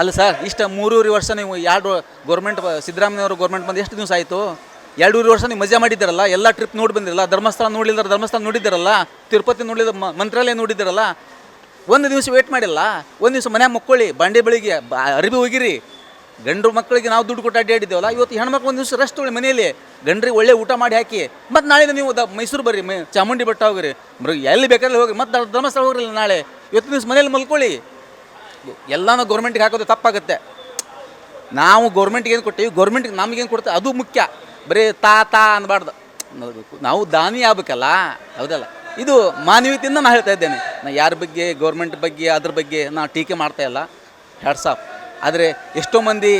ಅಲ್ಲ ಸರ್, ಇಷ್ಟ ಮೂರೂವರೆ ವರ್ಷ ನೀವು ಎರಡು ಗೌರ್ಮೆಂಟ್ ಸಿದ್ದರಾಮಯ್ಯವರು ಗೌರ್ಮೆಂಟ್ ಬಂದು ಎಷ್ಟು ದಿವಸ ಆಯಿತು? ಎರಡೂವರೆ ವರ್ಷ ನೀವು ಮಜಾ ಮಾಡಿದ್ದೀರಲ್ಲ, ಎಲ್ಲ ಟ್ರಿಪ್ ನೋಡಿ ಬಂದಿರಲ್ಲ, ಧರ್ಮಸ್ಥಳ ನೋಡಿಲ್ಲ ಧರ್ಮಸ್ಥಳ ನೋಡಿದ್ದೀರಲ್ಲ, ತಿರುಪತಿ ನೋಡಿದ ಮಂತ್ರಾಲಯ ನೋಡಿದ್ದೀರಲ್ಲ, ಒಂದು ದಿವಸ ವೇಟ್ ಮಾಡಿಲ್ಲ, ಒಂದು ದಿವಸ ಮನ್ಯಾಗ ಮಕ್ಕೊಳ್ಳಿ, ಬಾಂಡೆ ಬೆಳಿಗ್ಗೆ ಅರಿವಿ ಹೋಗಿರಿ ಗಂಡು ಮಕ್ಕಳಿಗೆ ನಾವು ದುಡ್ಡು ಕೊಟ್ಟು ಅಡ್ಡಾಡಿದ್ದೇವಲ್ಲ ಇವತ್ತು ಹೆಣ್ಮಕ್ಳು ಒಂದು ದಿವಸ ರೆಸ್ಟ್ ತೊಗೊಳ್ಳಿ ಮನೆಯಲ್ಲಿ, ಗಂಡ್ರಿಗೆ ಒಳ್ಳೆ ಊಟ ಮಾಡಿ ಹಾಕಿ. ಮತ್ತು ನಾಳೆ ನೀವು ದ ಮೈಸೂರು ಬರ್ರಿ, ಮೈ ಚಾಮುಂಡಿ ಬೆಟ್ಟ ಹೋಗ್ರಿ. ಮೃಗ ಎಲ್ಲಿ ಬೇಕಾದ್ರೆ ಹೋಗಿ ಮತ್ತು ಧರ್ಮಸ್ಥಳ ಹೋಗ್ರಿಲ್ಲ ನಾಳೆ. ಇವತ್ತು ದಿವಸ ಮನೇಲಿ ಮಲ್ಕೊಳ್ಳಿ. ಎಲ್ಲನೂ ಗೌರ್ಮೆಂಟ್ಗೆ ಹಾಕೋದು ತಪ್ಪಾಗುತ್ತೆ. ನಾವು ಗೌರ್ಮೆಂಟ್ಗೆ ಏನು ಕೊಟ್ಟಿವಿ ಗೌರ್ಮೆಂಟ್ಗೆ ನಮಗೇನು ಕೊಡ್ತೀವಿ ಅದು ಮುಖ್ಯ. ಬರೀ ತಾ ತಾ ಅನ್ಬಾರ್ದು. ನಾವು ದಾನಿ ಆಗ್ಬೇಕಲ್ಲ? ಹೌದಲ್ಲ? ಇದು ಮಾನವೀಯತೆಯಿಂದ ನಾನು ಹೇಳ್ತಾ ಇದ್ದೇನೆ. ನಾ ಯಾರ ಬಗ್ಗೆ ಗೌರ್ಮೆಂಟ್ ಬಗ್ಗೆ, ಅದ್ರ ಬಗ್ಗೆ ನಾ ಟೀಕೆ ಮಾಡ್ತಾ ಇಲ್ಲ. ಆಫ್ ಆದರೆ ಎಷ್ಟೋ ಮಂದಿ,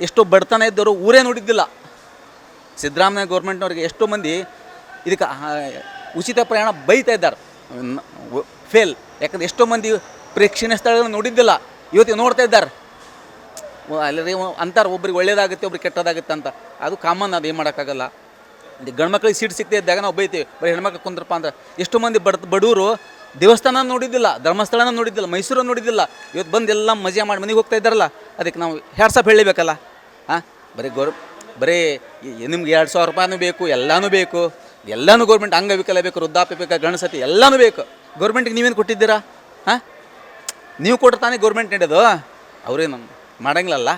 ಎಷ್ಟೋ ಬಡತನ ಇದ್ದವರು ಊರೇ ನೋಡಿದ್ದಿಲ್ಲ. ಸಿದ್ದರಾಮಯ್ಯ ಗೌರ್ಮೆಂಟ್ನವ್ರಿಗೆ ಎಷ್ಟೋ ಮಂದಿ ಇದಕ್ಕೆ ಉಚಿತ ಪ್ರಯಾಣ ಬೈತಾ ಇದ್ದಾರೆ. ಫೇಲ್ ಯಾಕಂದ್ರೆ ಎಷ್ಟೋ ಮಂದಿ ಪ್ರೇಕ್ಷಣೀಯ ಸ್ಥಳಗಳನ್ನು ನೋಡಿದ್ದಿಲ್ಲ. ಇವತ್ತು ನೋಡ್ತಾ ಇದ್ದಾರೆ. ಅಲ್ಲರಿ ಅಂತಾರೆ, ಒಬ್ರಿಗೆ ಒಳ್ಳೇದಾಗುತ್ತೆ, ಒಬ್ರಿಗೆ ಕೆಟ್ಟದಾಗುತ್ತೆ ಅಂತ. ಅದು ಕಾಮನ್ ಅದು ಏನು ಮಾಡೋಕ್ಕಾಗಲ್ಲ. ಗಂಡ್ಮಕ್ಳಿಗೆ ಗಂಡು ಮಕ್ಳಿಗೆ ಸೀಟ್ ಸಿಗದೆ ಇದ್ದಾಗ ನಾವು ಬೈತೀವಿ, ಬರೀ ಹೆಣ್ಮಕ್ಳು ಕುಂದ್ರಪ್ಪ ಅಂದ್ರೆ. ಎಷ್ಟು ಮಂದಿ ಬಡ ಬಡವರು ದೇವಸ್ಥಾನ ನೋಡಿದ್ದಿಲ್ಲ, ಧರ್ಮಸ್ಥಳನ ನೋಡಿದ್ದಿಲ್ಲ ಮೈಸೂರು ನೋಡಿದ್ದಿಲ್ಲ. ಇವತ್ತು ಬಂದು ಎಲ್ಲ ಮಜಾ ಮಾಡಿ ಮನೆಗೆ ಹೋಗ್ತಾ ಇದ್ದಾರಲ್ಲ, ಅದಕ್ಕೆ ನಾವು ಹ್ಯಾಟ್ಸಪ್ ಹೇಳಬೇಕಲ್ಲ ಹಾಂ ಬರೀ ಗೌರ್ ಬರೀ ನಿಮ್ಗೆ ಎರಡು ಸಾವಿರ ರೂಪಾಯಿನೂ ಬೇಕು, ಎಲ್ಲನೂ ಬೇಕು. ಎಲ್ಲನೂ ಗೌರ್ಮೆಂಟ್ ಅಂಗವಿಕಲ ಬೇಕು, ವೃದ್ಧಾಪ್ಯ ಬೇಕು ಗಣಸತಿ ಎಲ್ಲನೂ ಬೇಕು. ಗೌರ್ಮೆಂಟ್ಗೆ ನೀವೇನು ಕೊಟ್ಟಿದ್ದೀರಾ? ಹಾಂ ನೀವು ಕೊಟ್ಟರೆ ತಾನೇ ಗೌರ್ಮೆಂಟ್ ನಡೆಯೋದು? ಅವ್ರೇನು ಮಾಡಂಗಿಲ್ಲಲ್ಲ?